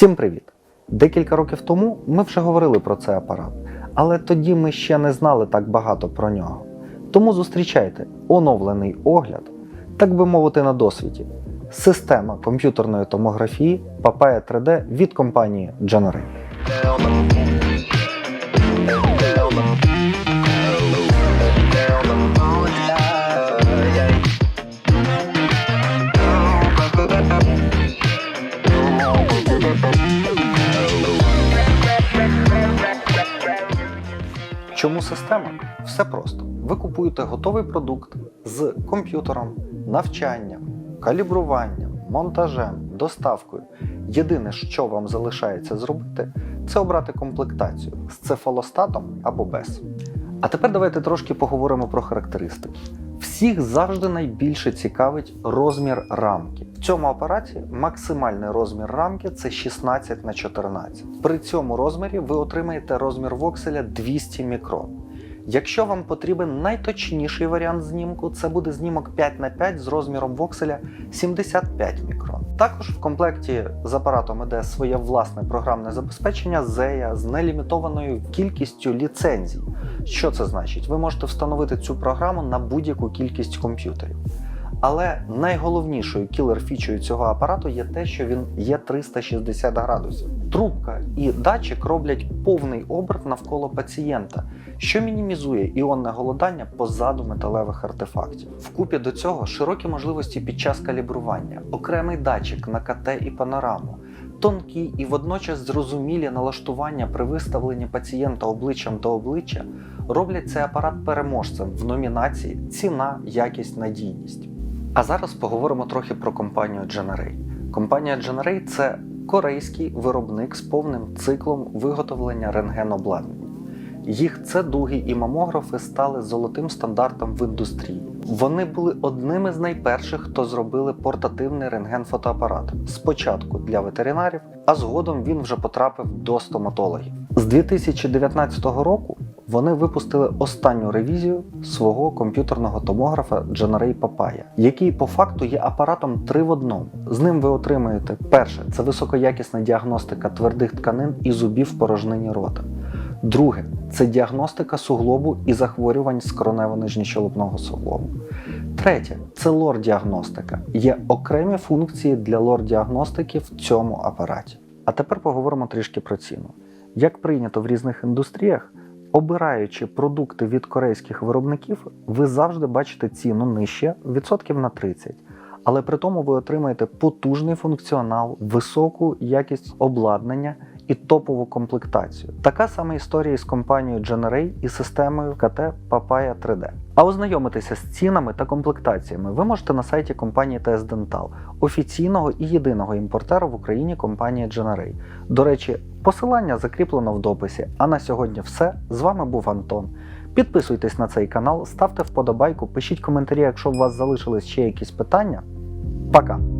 Всім привіт! Декілька років тому ми вже говорили про цей апарат, але тоді ми ще не знали так багато про нього. Тому зустрічайте оновлений огляд, так би мовити, на досвіді. Система комп'ютерної томографії Papaya 3D від компанії Generate. Чому система? Все просто. Ви купуєте готовий продукт з комп'ютером, навчанням, калібруванням, монтажем, доставкою. Єдине, що вам залишається зробити, це обрати комплектацію з цефалостатом або без. А тепер давайте трошки поговоримо про характеристики. Всіх завжди найбільше цікавить розмір рамки. В цьому апараті максимальний розмір рамки це 16 на 14. При цьому розмірі ви отримаєте розмір вокселя 200 мікрон. Якщо вам потрібен найточніший варіант знімку, це буде знімок 5 на 5 з розміром вокселя 75 мікрон. Також в комплекті з апаратом іде своє власне програмне забезпечення ZEA з нелімітованою кількістю ліцензій. Що це значить? Ви можете встановити цю програму на будь-яку кількість комп'ютерів. Але найголовнішою кілер-фічою цього апарату є те, що він є 360 градусів. Трубка і датчик роблять повний оберт навколо пацієнта, що мінімізує іонне голодання позаду металевих артефактів. Вкупі до цього широкі можливості під час калібрування, окремий датчик на КТ і панораму, тонкі і водночас зрозумілі налаштування при виставленні пацієнта обличчям до обличчя роблять цей апарат переможцем в номінації Ціна, якість, надійність. А зараз поговоримо трохи про компанію Generate. Компанія Generate – це корейський виробник з повним циклом виготовлення рентгенобладнання. Їх C-дуги і мамографи стали золотим стандартом в індустрії. Вони були одними з найперших, хто зробили портативний рентген-фотоапарат. Спочатку для ветеринарів, а згодом він вже потрапив до стоматологів. З 2019 року вони випустили останню ревізію свого комп'ютерного томографа Generate Papaya, який по факту є апаратом 3 в одному. З ним ви отримаєте перше це високоякісна діагностика твердих тканин і зубів в порожнині рота. Друге це діагностика суглобу і захворювань скронево-нижньощелепного суглобу. Третє це лор-діагностика. Є окремі функції для лор-діагностики в цьому апараті. А тепер поговоримо трішки про ціну. Як прийнято в різних індустріях, обираючи продукти від корейських виробників, ви завжди бачите ціну нижче відсотків на 30. Але при тому ви отримаєте потужний функціонал, високу якість обладнання і топову комплектацію. Така сама історія із компанією Generate і системою КТ Papaya 3D. А ознайомитися з цінами та комплектаціями ви можете на сайті компанії TS Dental, офіційного і єдиного імпортера в Україні компанії Generate. До речі, посилання закріплено в дописі. А на сьогодні все. З вами був Антон. Підписуйтесь на цей канал, ставте вподобайку, пишіть коментарі, якщо у вас залишились ще якісь питання. Пока!